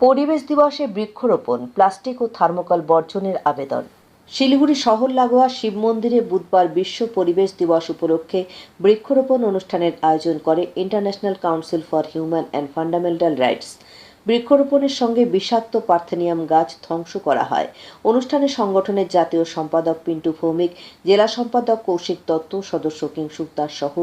পরিবেশ দিবসে বৃক্ষরোপণ, প্লাস্টিক ও থার্মোকল বর্জনের আবেদন। শিলিগুড়ি শহর লাগোয়া শিব মন্দিরে বুধবার বিশ্ব পরিবেশ দিবস উপলক্ষে বৃক্ষরোপণ অনুষ্ঠানের আয়োজন করে International Council for Human and Fundamental Rights. বৃক্ষরোপণের সঙ্গে বিষাক্ত পার্থেনিয়াম গাছ ধ্বংস করা হয়। অনুষ্ঠানে সংগঠনের জাতীয় সম্পাদক পিন্টু ভৌমিক, জেলা সম্পাদক কৌশিক দত্ত, সদস্য কিংসুক দাস সহ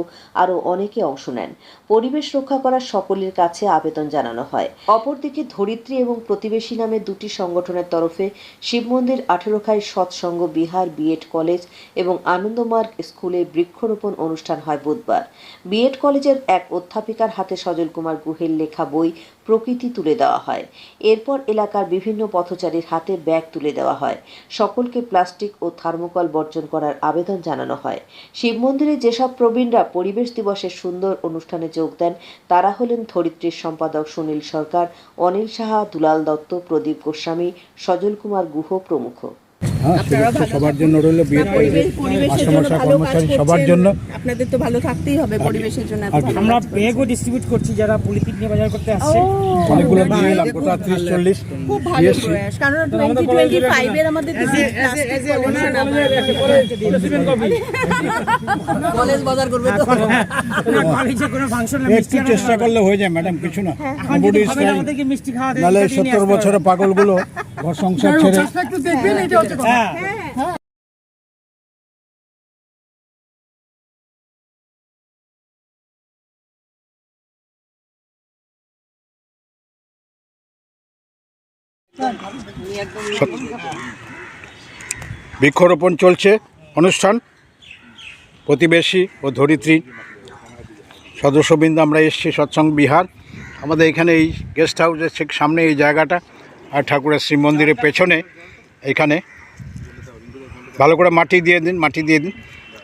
আরও অনেকে অংশ নেন। পরিবেশ রক্ষা করার সকলের কাছে আবেদন জানানো হয়। অপরদিকে ধরিত্রী এবং প্রতিবেশী নামে দুটি সংগঠনের তরফে শিব মন্দির, আঠেরোখাই সৎসঙ্গ, বিহার, বিএড কলেজ এবং আনন্দমার্গ স্কুলে বৃক্ষরোপণ অনুষ্ঠান হয় বুধবার। বিএড কলেজের এক অধ্যাপিকার হাতে সজল কুমার গুহের লেখা বই প্রকৃতি তুলে দেওয়া হয়। এরপর এলাকার বিভিন্ন পথচারীর হাতে ব্যাগ তুলে দেওয়া হয়। সকলকে প্লাস্টিক ও থার্মোকল বর্জন করার আবেদন জানানো হয়। শিব মন্দিরে যেসব প্রবীণরা পরিবেশ দিবসের সুন্দর অনুষ্ঠানে যোগ দেন, তারা হলেন ধরিত্রীর সম্পাদক সুনীল সরকার, অনিল সাহা, দুলাল দত্ত, প্রদীপ গোস্বামী, সজল কুমার গুহ প্রমুখ। হ্যাঁ আপনারা সবার জন্য রইল বিয়ের পরিবেশের মাস্টারমশাই কর্মচারী সবার জন্য। আপনাদের তো ভালো থাকতেই হবে পরিবেশের জন্য আমরা ব্যাগও ডিস্ট্রিবিউট করছি যারা পলিথিন নিয়ে বাজার করতে আসছে। অনেকগুলো দিয়ে এলাম গোটা ত্রিশ চল্লিশ খুব ভালো প্রয়াস কারণ টোয়েন্টি টোয়েন্টি ফাইভের আমাদের কলেজ বাজার করবে তো? কলেজে কোনো ফাংশন একটু চেষ্টা করলে হয়ে যায় ম্যাডাম কিছু না। বডি দেয়, নাহলে নিয়ে সত্তর বছরের পাগলগুলো ঘর সংসার ছেড়ে হ্যাঁ। বৃক্ষরোপণ চলছে অনুষ্ঠান। প্রতিবেশী ও ধরিত্রী। সদস্যবৃন্দ আমরা এসেছি সৎসঙ্গ বিহার। আমাদের এখানে এই গেস্ট হাউসের ঠিক সামনে এই জায়গাটা। আর ঠাকুরের শ্রী মন্দিরের পেছনে, এখানে, ভালো করে মাটি দিয়ে দিন, মাটি দিয়ে দিন।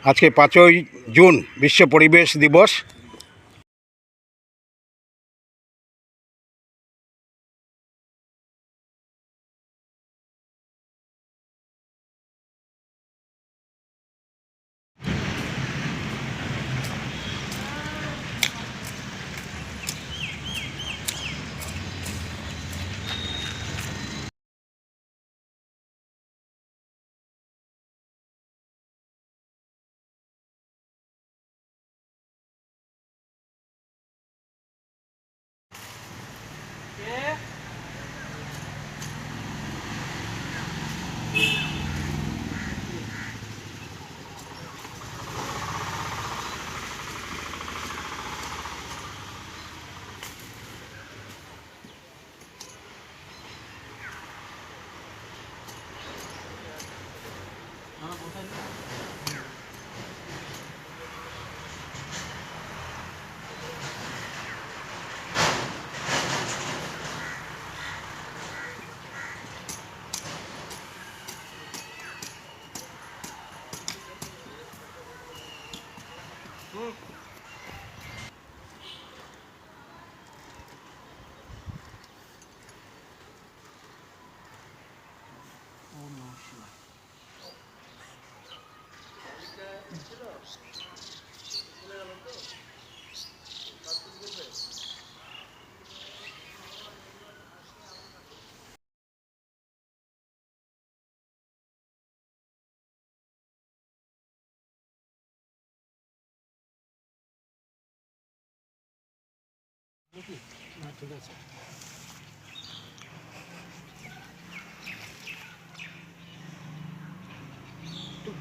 আজকে পাঁচই জুন বিশ্ব পরিবেশ দিবস।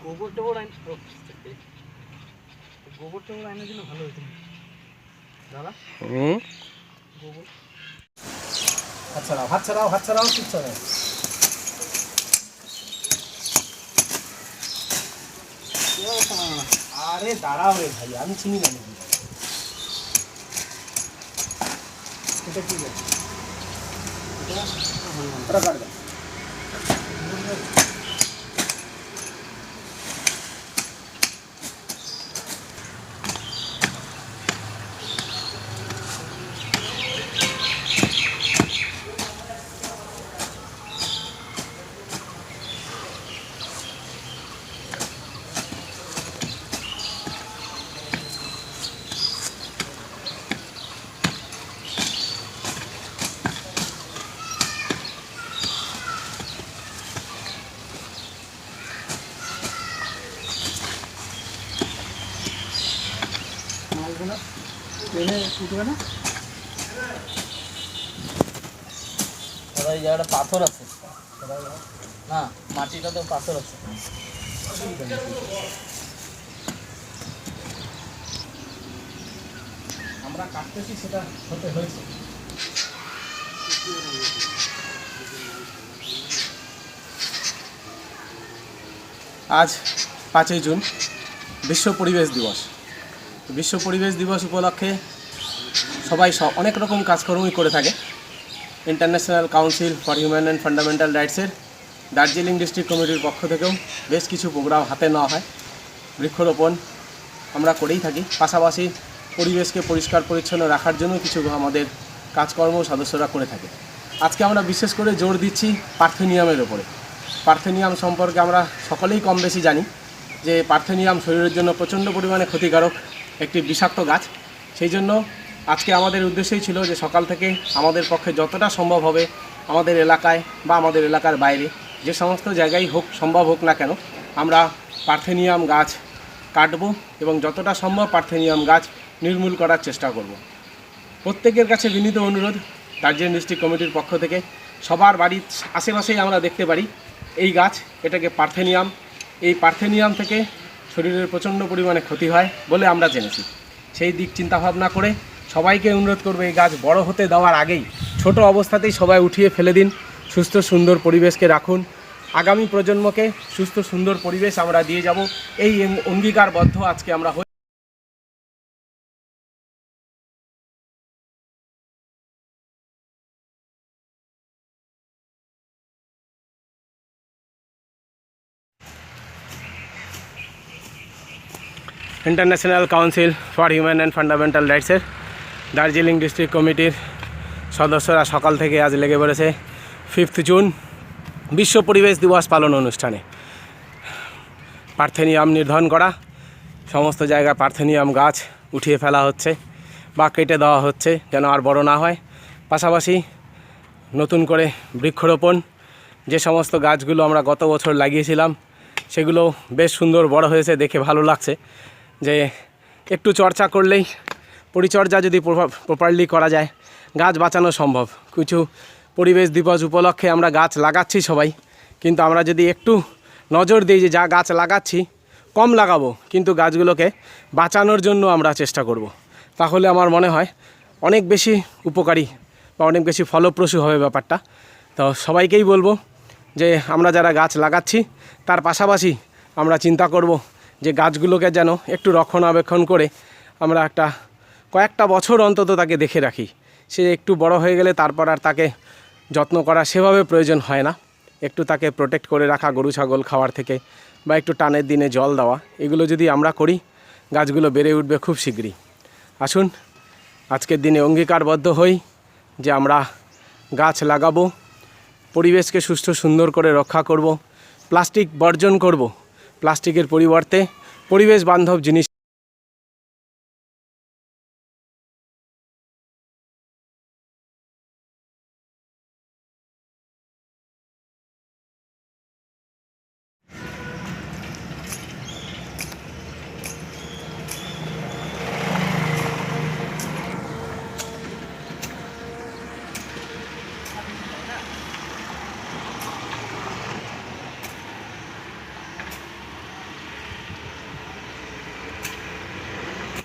গোবর টোবর আইন গোবর টোবর আইনে দিলে ভালো হতো দাদা? গোবর হাত ছাড়াও হাত ছাড়াও হাত ছাড়াও ঠিক ছাড়াও আরে দাঁড়াও রে ভাই আমি চিনি না নাকি এটা কি আছে ওটা কাটবে ট্রেনে উঠবে না। দাদা এই জায়গাটা পাথর আছে। না তো পাথর আছে। আমরা কাটতেছি, সেটা হতে হয়েছে। আজ পাঁচই জুন, বিশ্ব পরিবেশ দিবস। বিশ্ব পরিবেশ দিবস উপলক্ষে সবাই অনেক রকম কাজকর্মই করে থাকে। International Council for Human and Fundamental রাইটসের Darjeeling district কমিটির পক্ষ থেকেও বেশ কিছু প্রোগ্রাম হাতে নেওয়া হয়। বৃক্ষরোপণ আমরা করেই থাকি। পাশাপাশি পরিবেশকে পরিষ্কার পরিচ্ছন্ন রাখার জন্য কিছু আমাদের কাজকর্ম সদস্যরা করে থাকে। আজকে আমরা বিশেষ করে জোর দিচ্ছি পার্থেনিয়ামের ওপরে পার্থেনিয়াম সম্পর্কে আমরা সকলেই কম বেশি জানি যে পার্থেনিয়াম শরীরের জন্য প্রচণ্ড পরিমাণে ক্ষতিকারক। একটি বিষাক্ত গাছ সেই জন্য আজকে আমাদের উদ্দেশ্যই ছিল যে সকাল থেকে আমাদের পক্ষে যতটা সম্ভব হবে আমাদের এলাকায় বা আমাদের এলাকার বাইরে, যে সমস্ত জায়গায় হোক, সম্ভব হোক না কেন, আমরা পার্থেনিয়াম গাছ কাটব এবং যতটা সম্ভব পার্থেনিয়াম গাছ নির্মূল করার চেষ্টা করব। প্রত্যেকের কাছে বিনীত অনুরোধ দার্জিলিং ডিস্ট্রিক্ট কমিটির পক্ষ থেকে, সবার বাড়ির আশেপাশেই আমরা দেখতে পারি, এই গাছ এটাকে পার্থেনিয়াম, এই পার্থেনিয়াম থেকে শরীরের প্রচণ্ড পরিমাণে ক্ষতি হয় বলে আমরা জেনেছি। সেই দিক চিন্তা ভাবনা করে সবাইকে অনুরোধ করবে এই গাছ বড় হতে দেওয়ার আগেই ছোট অবস্থাতেই সবাই উঠিয়ে ফেলে দিন, সুস্থ সুন্দর পরিবেশকে রাখুন। আগামী প্রজন্মকে সুস্থ সুন্দর পরিবেশ আমরা দিয়ে যাব। এই অঙ্গীকারবদ্ধ আজকে আমরা International Council for Human and Fundamental রাইটসের Darjeeling district কমিটির সদস্যরা সকাল থেকে আজ লেগে পড়েছে ফিফথ জুন বিশ্ব পরিবেশ দিবস পালন অনুষ্ঠানে। পার্থেনিয়াম নির্ধারণ করা, সমস্ত জায়গায় পার্থেনিয়াম গাছ উঠিয়ে ফেলা হচ্ছে, বা কেটে দেওয়া হচ্ছে যেন আর বড় না হয়। পাশাপাশি নতুন করে বৃক্ষরোপণ, যে সমস্ত গাছগুলো আমরা গত বছর লাগিয়েছিলাম, সেগুলো বেশ সুন্দর বড় হয়েছে, দেখে ভালো লাগছে। যে একটু চর্চা করলেই পরিচর্যা যদি প্রপারলি করা যায়, গাছ বাঁচানো সম্ভব কিছু পরিবেশ দিবস উপলক্ষে আমরা গাছ লাগাচ্ছি সবাই, কিন্তু আমরা যদি একটু নজর দিই যে যা গাছ লাগাচ্ছি, কম লাগাবো, কিন্তু গাছগুলোকে বাঁচানোর জন্য আমরা চেষ্টা করব। তাহলে আমার মনে হয় অনেক বেশি উপকারী বা অনেক বেশি ফলপ্রসূ হবে ব্যাপারটা তো সবাইকেই বলব যে আমরা যারা গাছ লাগাচ্ছি, তার পাশাপাশি আমরা চিন্তা করব যে গাছগুলোকে যেন একটু রক্ষণাবেক্ষণ করে আমরা একটা কয়েকটা বছর অন্তত তাকে দেখে রাখি। সে একটু বড় হয়ে গেলে তারপর আর তাকে যত্ন করা সেভাবে প্রয়োজন হয় না। একটু তাকে প্রোটেক্ট করে রাখা, গরু, ছাগল খাওয়ার থেকে বা একটু টানের দিনে জল দেওয়া, এগুলো যদি আমরা করি, গাছগুলো বেড়ে উঠবে খুব শীঘ্রই। আসুন, আজকের দিনে অঙ্গীকারবদ্ধ হই যে আমরা গাছ লাগাবো, পরিবেশকে সুস্থ সুন্দর করে রক্ষা করব, প্লাস্টিক বর্জন করব। প্লাস্টিকের পরিবর্তে পরিবেশ বান্ধব জিনিস